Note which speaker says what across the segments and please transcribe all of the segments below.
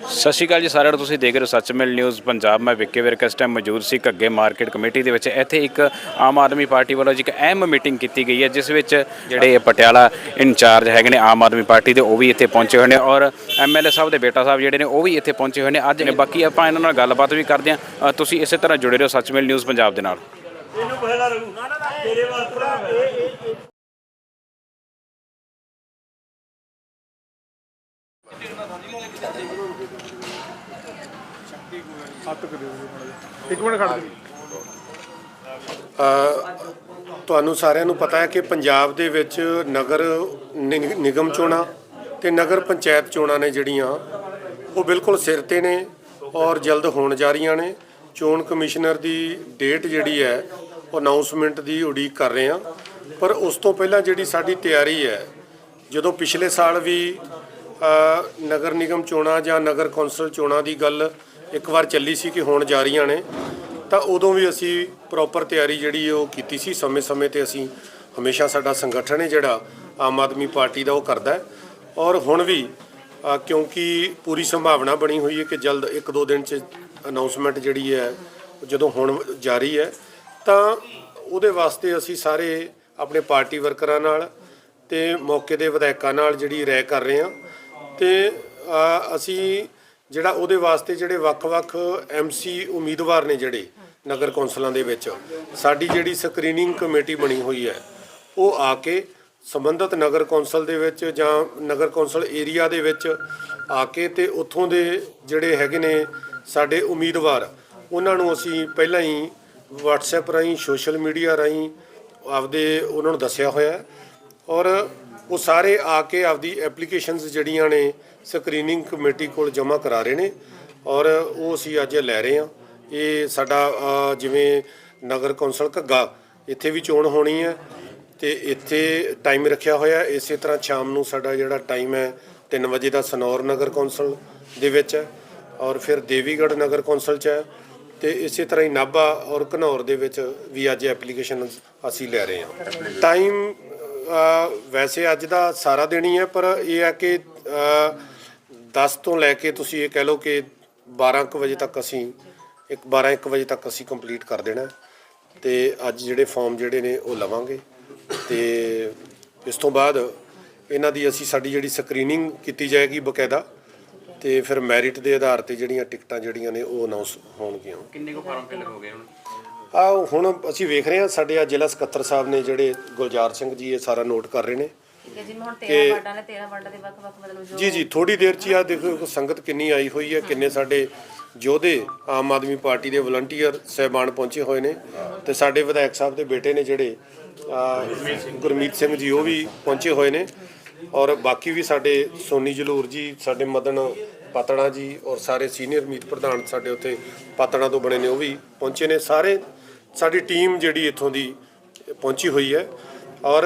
Speaker 1: ਸਤਿ ਸ਼੍ਰੀ ਅਕਾਲ ਜੀ ਸਾਰਿਆਂ ਨੂੰ, ਤੁਸੀਂ ਦੇਖ ਰਹੇ ਹੋ ਸੱਚਮਿਲ ਨਿਊਜ਼ ਪੰਜਾਬ। ਮੈਂ ਵਿੱਕੇ ਵਿਰਕ, ਇਸ ਟਾਈਮ ਮੌਜੂਦ ਸੀ ਘੱਗੇ ਮਾਰਕੀਟ ਕਮੇਟੀ ਦੇ ਵਿੱਚ। ਇੱਥੇ ਇੱਕ ਆਮ ਆਦਮੀ ਪਾਰਟੀ ਵੱਲੋਂ ਜੀ ਇੱਕ ਅਹਿਮ ਮੀਟਿੰਗ ਕੀਤੀ ਗਈ ਹੈ, ਜਿਸ ਵਿੱਚ ਜਿਹੜੇ ਪਟਿਆਲਾ ਇੰਚਾਰਜ ਹੈਗੇ ਨੇ ਆਮ ਆਦਮੀ ਪਾਰਟੀ ਦੇ, ਉਹ ਵੀ ਇੱਥੇ ਪਹੁੰਚੇ ਹੋਏ ਨੇ ਔਰ ਐਮਐਲਏ ਸਾਹਿਬ ਦੇ ਬੇਟਾ ਸਾਹਿਬ ਜਿਹੜੇ ਨੇ, ਉਹ ਵੀ ਇੱਥੇ ਪਹੁੰਚੇ ਹੋਏ ਨੇ। ਅੱਜ ਨੇ ਬਾਕੀ ਆਪਾਂ ਇਹਨਾਂ ਨਾਲ ਗੱਲਬਾਤ ਵੀ ਕਰਦੇ ਹਾਂ। ਤੁਸੀਂ ਇਸੇ ਤਰ੍ਹਾਂ ਜੁੜੇ ਰਹੋ ਸੱਚਮਿਲ ਨਿਊਜ਼ ਪੰਜਾਬ ਦੇ ਨਾਲ।
Speaker 2: ਇਹਨੂੰ ਪਹਿਲਾਂ ਰਹੂ ਤੇਰੇ
Speaker 3: ਇੱਕ ਮਿੰਟ ਖੜ ਜਾ
Speaker 4: ਤੁਹਾਨੂੰ ਸਾਰਿਆਂ ਨੂੰ ਪਤਾ ਹੈ ਕਿ ਪੰਜਾਬ ਦੇ ਵਿੱਚ ਨਗਰ ਨਿਗ- ਨਿਗਮ ਚੋਣਾਂ ਤੇ ਨਗਰ ਪੰਚਾਇਤ ਚੋਣਾਂ ਨੇ ਜਿਹੜੀਆਂ ਉਹ ਬਿਲਕੁਲ ਸਿਰ ਤੇ ਨੇ ਔਰ ਜਲਦ ਹੋਣ ਜਾ ਰਹੀਆਂ ਨੇ। ਚੋਣ ਕਮਿਸ਼ਨਰ ਦੀ ਡੇਟ ਜਿਹੜੀ ਹੈ ਉਹ ਅਨਾਉਂਸਮੈਂਟ ਦੀ ਉਡੀਕ ਕਰ ਰਹੇ ਹਾਂ। ਪਰ ਉਸ ਤੋਂ ਪਹਿਲਾਂ ਜਿਹੜੀ ਸਾਡੀ ਤਿਆਰੀ ਹੈ ਜਦੋਂ ਪਿਛਲੇ ਸਾਲ ਵੀ ਅ, ਨਗਰ ਨਿਗਮ ਚੋਣਾਂ ਜਾਂ ਨਗਰ ਕੌਂਸਲ ਚੋਣਾਂ ਦੀ ਗੱਲ ਇੱਕ ਵਾਰ ਚੱਲੀ ਸੀ ਕਿ ਹੋਣ ਜਾ ਰਹੀਆਂ ਨੇ, ਤਾਂ ਉਦੋਂ ਵੀ ਅਸੀਂ ਪ੍ਰੋਪਰ ਤਿਆਰੀ ਜਿਹੜੀ ਉਹ ਕੀਤੀ ਸੀ। ਸਮੇਂ-ਸਮੇਂ ਤੇ ਅਸੀਂ ਹਮੇਸ਼ਾ ਸਾਡਾ ਸੰਗਠਨ ਹੈ ਜਿਹੜਾ ਆਮ ਆਦਮੀ ਪਾਰਟੀ ਦਾ ਉਹ ਕਰਦਾ ਹੈ। ਔਰ ਹੁਣ ਵੀ ਕਿਉਂਕਿ ਪੂਰੀ ਸੰਭਾਵਨਾ ਬਣੀ ਹੋਈ ਹੈ ਕਿ ਜਲਦ ਇੱਕ ਦੋ ਦਿਨ ਚ ਅਨਾਉਂਸਮੈਂਟ ਜਿਹੜੀ ਹੈ ਜਦੋਂ ਹੁਣ ਜਾਰੀ ਹੈ, ਤਾਂ ਉਹਦੇ ਵਾਸਤੇ ਅਸੀਂ ਸਾਰੇ ਆਪਣੇ ਪਾਰਟੀ ਵਰਕਰਾਂ ਨਾਲ ਤੇ ਮੌਕੇ ਦੇ ਵਿਧਾਇਕਾਂ ਨਾਲ ਜਿਹੜੀ ਰਾਏ ਕਰ ਰਹੇ ਹਾਂ। ਤੇ ਅਸੀਂ ਜਿਹੜਾ ਉਹਦੇ ਵਾਸਤੇ ਜਿਹੜੇ ਵੱਖ-ਵੱਖ ਐਮਸੀ ਉਮੀਦਵਾਰ ਨੇ ਜਿਹੜੇ ਨਗਰ ਕੌਂਸਲਾਂ ਦੇ ਵਿੱਚ, ਸਾਡੀ ਜਿਹੜੀ ਸਕਰੀਨਿੰਗ ਕਮੇਟੀ ਬਣੀ ਹੋਈ ਹੈ, ਉਹ ਆ ਕੇ ਸੰਬੰਧਿਤ ਨਗਰ ਕੌਂਸਲ ਦੇ ਵਿੱਚ ਜਾਂ ਨਗਰ ਕੌਂਸਲ ਏਰੀਆ ਦੇ ਵਿੱਚ ਆ ਕੇ ਤੇ ਉੱਥੋਂ ਦੇ ਜਿਹੜੇ ਹੈਗੇ ਨੇ ਸਾਡੇ ਉਮੀਦਵਾਰ, ਉਹਨਾਂ ਨੂੰ ਅਸੀਂ ਪਹਿਲਾਂ ਹੀ WhatsApp ਰਾਹੀਂ ਸੋਸ਼ਲ ਮੀਡੀਆ ਰਾਹੀਂ ਆਪਦੇ ਉਹਨਾਂ ਨੂੰ ਦੱਸਿਆ ਹੋਇਆ ਔਰ ਉਹ ਸਾਰੇ ਆ ਕੇ ਆਪਦੀ ਐਪਲੀਕੇਸ਼ਨਸ ਜਿਹੜੀਆਂ ਨੇ ਸਕਰੀਨਿੰਗ ਕਮੇਟੀ ਕੋਲ ਜਮ੍ਹਾਂ ਕਰਾ ਰਹੇ ਨੇ ਔਰ ਉਹ ਅਸੀਂ ਅੱਜ ਲੈ ਰਹੇ ਹਾਂ। ਇਹ ਸਾਡਾ ਜਿਵੇਂ ਨਗਰ ਕੌਂਸਲ ਘੱਗਾ, ਇੱਥੇ ਵੀ ਚੋਣ ਹੋਣੀ ਹੈ ਤੇ ਇੱਥੇ ਟਾਈਮ ਰੱਖਿਆ ਹੋਇਆ ਇਸੇ ਤਰ੍ਹਾਂ ਸ਼ਾਮ ਨੂੰ ਸਾਡਾ ਜਿਹੜਾ ਟਾਈਮ ਹੈ 3 ਵਜੇ ਦਾ ਸਨੌਰ ਨਗਰ ਕੌਂਸਲ ਦੇ ਵਿੱਚ ਹੈ ਔਰ ਫਿਰ ਦੇਵੀਗੜ੍ਹ ਨਗਰ ਕੌਂਸਲ 'ਚ ਹੈ ਤੇ ਇਸੇ ਤਰ੍ਹਾਂ ਹੀ ਨਾਭਾ ਔਰ ਘਨੌਰ ਦੇ ਵਿੱਚ ਵੀ ਅੱਜ ਐਪਲੀਕੇਸ਼ਨ ਅਸੀਂ ਲੈ ਰਹੇ ਹਾਂ। ਟਾਈਮ ਵੈਸੇ ਅੱਜ ਦਾ ਸਾਰਾ ਦਿਨ ਹੀ ਹੈ ਪਰ ਇਹ ਹੈ ਕਿ ਅ, 10 ਤੋਂ ਲੈ ਕੇ ਤੁਸੀਂ ਇਹ ਕਹਿ ਲਓ ਕਿ 12 ਕੁ ਵਜੇ ਤੱਕ ਅਸੀਂ ਇੱਕ 12 1 ਵਜੇ ਤੱਕ ਅਸੀਂ ਕੰਪਲੀਟ ਕਰ ਦੇਣਾ ਹੈ। ਤੇ ਅੱਜ ਜਿਹੜੇ ਫਾਰਮ ਜਿਹੜੇ ਨੇ ਉਹ ਲਵਾਂਗੇ। ਤੇ ਇਸ ਤੋਂ ਬਾਅਦ ਇਹਨਾਂ ਦੀ ਅਸੀਂ ਸਾਡੀ ਜਿਹੜੀ ਸਕਰੀਨਿੰਗ ਕੀਤੀ ਜਾਏਗੀ ਬਕਾਇਦਾ ਤੇ ਫਿਰ ਮੈਰਿਟ ਦੇ ਆਧਾਰ ਤੇ ਜਿਹੜੀਆਂ ਟਿਕਟਾਂ ਜਿਹੜੀਆਂ ਨੇ ਉਹ ਅਨਾਉਂਸ ਹੋਣਗੀਆਂ।
Speaker 1: ਕਿੰਨੇ ਕੋ ਫਾਰਮ ਫਿਲ ਹੋ ਗਏ ਹੁਣ?
Speaker 4: ਆ ਹੁਣ ਅਸੀਂ ਵੇਖ ਰਹੇ ਹਾਂ ਸਾਡੇ ਆ ਜ਼ਿਲ੍ਹਾ ਸਕੱਤਰ ਸਾਹਿਬ ਨੇ ਜਿਹੜੇ ਗੁਲਜ਼ਾਰ ਸਿੰਘ ਜੀ ਇਹ ਸਾਰਾ ਨੋਟ ਕਰ ਰਹੇ ਨੇ
Speaker 5: ਠੀਕ ਹੈ ਜਿਵੇਂ ਹੁਣ 13 ਵਾਰਡਾਂ ਨੇ 13 ਵਾਰਡਾਂ ਦੇ ਵੱਖ-ਵੱਖ ਮਤਲਬ ਜੋ
Speaker 4: ਜੀ ਜੀ ਥੋੜੀ ਦੇਰ ਚ ਆ ਦੇਖੋ ਸੰਗਤ ਕਿੰਨੀ ਆਈ ਹੋਈ ਹੈ ਕਿੰਨੇ ਸਾਡੇ ਯੋਧੇ ਆਮ ਆਦਮੀ ਪਾਰਟੀ ਦੇ ਵਲੰਟੀਅਰ ਸਹਿਬਾਨ ਪਹੁੰਚੇ ਹੋਏ ਨੇ ਤੇ ਸਾਡੇ ਵਿਧਾਇਕ ਸਾਹਿਬ ਦੇ ਬੇਟੇ ਨੇ ਜਿਹੜੇ ਗੁਰਮੀਤ ਸਿੰਘ ਜੀ ਉਹ ਵੀ ਪਹੁੰਚੇ ਹੋਏ ਨੇ ਔਰ ਬਾਕੀ ਵੀ ਸਾਡੇ ਸੋਨੀ ਜਲੂਰ ਜੀ ਸਾਡੇ ਮਦਨ ਪਾਤੜਾ ਜੀ ਔਰ ਸਾਰੇ ਸੀਨੀਅਰ ਮੀਤ ਪ੍ਰਧਾਨ ਸਾਡੇ ਉੱਥੇ ਪਾਤੜਾ ਤੋਂ ਬਣੇ ਨੇ ਉਹ ਵੀ ਪਹੁੰਚੇ ਨੇ। ਸਾਰੇ ਸਾਡੀ ਟੀਮ ਜਿਹੜੀ ਇੱਥੋਂ ਦੀ ਪਹੁੰਚੀ ਹੋਈ ਹੈ ਔਰ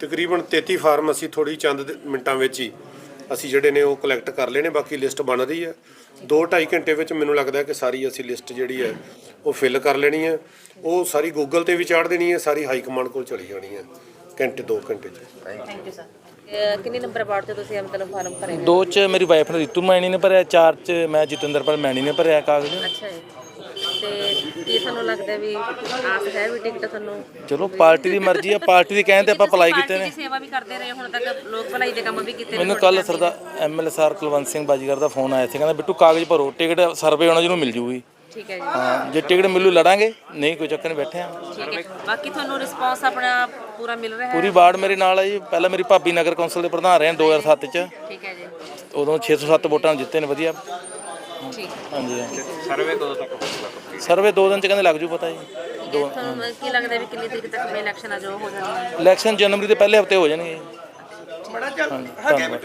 Speaker 4: ਤਕਰੀਬਨ 33 ਫਾਰਮ ਅਸੀਂ ਥੋੜੀ ਚੰਦ ਦੇ ਮਿੰਟਾਂ ਵਿੱਚ ਹੀ ਅਸੀਂ ਜਿਹੜੇ ਨੇ ਉਹ ਕਲੈਕਟ ਕਰ ਲਏ ਨੇ ਬਾਕੀ ਲਿਸਟ ਬਣ ਰਹੀ ਹੈ। 2.5 ਘੰਟੇ ਵਿੱਚ ਮੈਨੂੰ ਲੱਗਦਾ ਹੈ ਕਿ ਸਾਰੀ ਅਸੀਂ ਲਿਸਟ ਜਿਹੜੀ ਹੈ ਉਹ ਫਿਲ ਕਰ ਲੈਣੀ ਹੈ। ਉਹ ਸਾਰੀ ਗੂਗਲ ਤੇ ਵੀ ਚਾੜ ਦੇਣੀ ਹੈ ਸਾਰੀ ਹਾਈ ਕਮਾਂਡ ਕੋਲ ਚਲੀ ਜਾਣੀ ਹੈ ਘੰਟੇ 2 ਘੰਟੇ ਚ।
Speaker 5: ਥੈਂਕ ਯੂ ਸਰ ਕਿੰਨੀ ਨੰਬਰ ਵਾਰਡ ਤੇ ਤੁਸੀਂ ਮਤਲਬ ਫਾਰਮ ਭਰੇ
Speaker 3: ਦੋ ਚ ਮੇਰੀ ਵਾਈਫ ਨੇ ਰਿਤੂ ਮੈਣੀ ਨੇ ਭਰਿਆ ਚਾਰ ਚ ਮੈਂ ਜਤਿੰਦਰ ਪਰ ਮੈਣੀ ਨੇ ਭਰਿਆ ਕਾਗਜ਼।
Speaker 5: ਅੱਛਾ ਜੀ। ਤੇ ਕੀ ਤੁਹਾਨੂੰ ਲੱਗਦਾ ਵੀ ਆਸ ਹੈ ਵੀ ਟਿਕਟ ਤੁਹਾਨੂੰ?
Speaker 3: ਚਲੋ ਪਾਰਟੀ ਦੀ ਮਰਜ਼ੀ ਆ ਪਾਰਟੀ ਦੀ ਕਹਿਣ ਤੇ ਆਪਾਂ ਅਪਲਾਈ ਕੀਤੇ ਨੇ।
Speaker 5: ਸੇਵਾ ਵੀ ਕਰਦੇ ਰਹੇ ਹੁਣ ਤੱਕ ਲੋਕ ਭਲਾਈ ਦੇ ਕੰਮ ਵੀ ਕੀਤੇ ਨੇ
Speaker 3: ਮੈਨੂੰ ਕੱਲ ਸਰਦਾ ਐਮਐਲਏ ਸਰ ਕੁਲਵੰਤ ਸਿੰਘ ਬਾਜੀਗਰ ਦਾ ਫੋਨ ਆਇਆ ਸੀ ਕਹਿੰਦਾ ਬਿੱਟੂ ਕਾਗਜ਼ ਭਰੋ ਟਿਕਟ ਸਰਵੇ ਹੋਣਾ ਜਿਹਨੂੰ ਮਿਲ ਜੂਗੀ।
Speaker 5: ਠੀਕ ਹੈ ਜੀ।
Speaker 3: ਹਾਂ ਜੇ ਟਿਕਟ ਮਿਲੂ ਲੜਾਂਗੇ ਨਹੀਂ ਕੋਈ ਚੱਕਰ ਨਹੀਂ ਬੈਠੇ ਆ
Speaker 5: ਠੀਕ ਹੈ ਬਾਕੀ ਤੁਹਾਨੂੰ ਰਿਸਪੌਂਸ ਆਪਣਾ ਪੂਰਾ ਮਿਲ ਰਿਹਾ ਹੈ?
Speaker 3: ਪੂਰੀ ਵਾਰਡ ਮੇਰੇ ਨਾਲ ਆ ਜੀ। ਪਹਿਲਾਂ ਮੇਰੀ ਭਾਬੀ ਨਗਰ ਕੌਂਸਲ ਦੇ ਪ੍ਰਧਾਨ ਰਹੇ 2007 ਚ।
Speaker 5: ਠੀਕ ਹੈ ਜੀ।
Speaker 3: ਉਦੋਂ 607 ਵੋਟਾਂ ਜਿੱਤੇ ਨੇ ਵਧੀਆ।
Speaker 5: ਠੀਕ।
Speaker 3: ਹਾਂਜੀ ਹਾਂਜੀ।
Speaker 1: ਸਰਵੇ ਕਦੋਂ ਤੱਕ ਹੋਊਗਾ?
Speaker 3: ਸਰਵੇ ਦੋ ਦਿਨ ਚ ਕਹਿੰਦੇ ਲੱਗ ਜੂ ਪਤਾ ਜੀ।
Speaker 5: ਦੋ ਤੁਹਾਨੂੰ ਕੀ ਲੱਗਦਾ ਵੀ ਕਿੰਨੀ ਤਰੀਕ ਤੱਕ ਇਲੈਕਸ਼ਨ ਆ ਜੋ ਹੋ ਜਾਣੀ ਹੈ
Speaker 3: ਇਲੈਕਸ਼ਨ ਜਨਵਰੀ ਦੇ ਪਹਿਲੇ ਹਫ਼ਤੇ ਹੋ ਜਾਣਗੇ ਹਾਂਜੀ, ਧੰਨਵਾਦ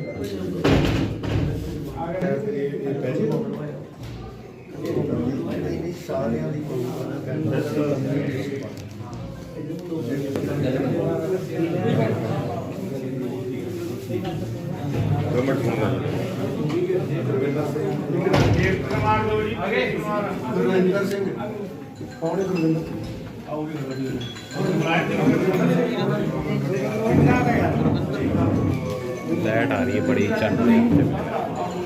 Speaker 3: ਸਾਰਿਆਂ ਦੀ ਕੋਈ ਗਵਰਨਮੈਂਟ ਨੂੰ ਗੁਰਵਿੰਦਰ ਸਿੰਘ ਕੌਣ ਹੈ ਗੁਰਵਿੰਦਰ ਆਉਗੇ ਗੁਰਵਿੰਦਰ
Speaker 1: ਲਾਈਟ ਆ ਰਹੀ ਹੈ ਬੜੀ ਚੱਲ ਰਹੀ ਹੈ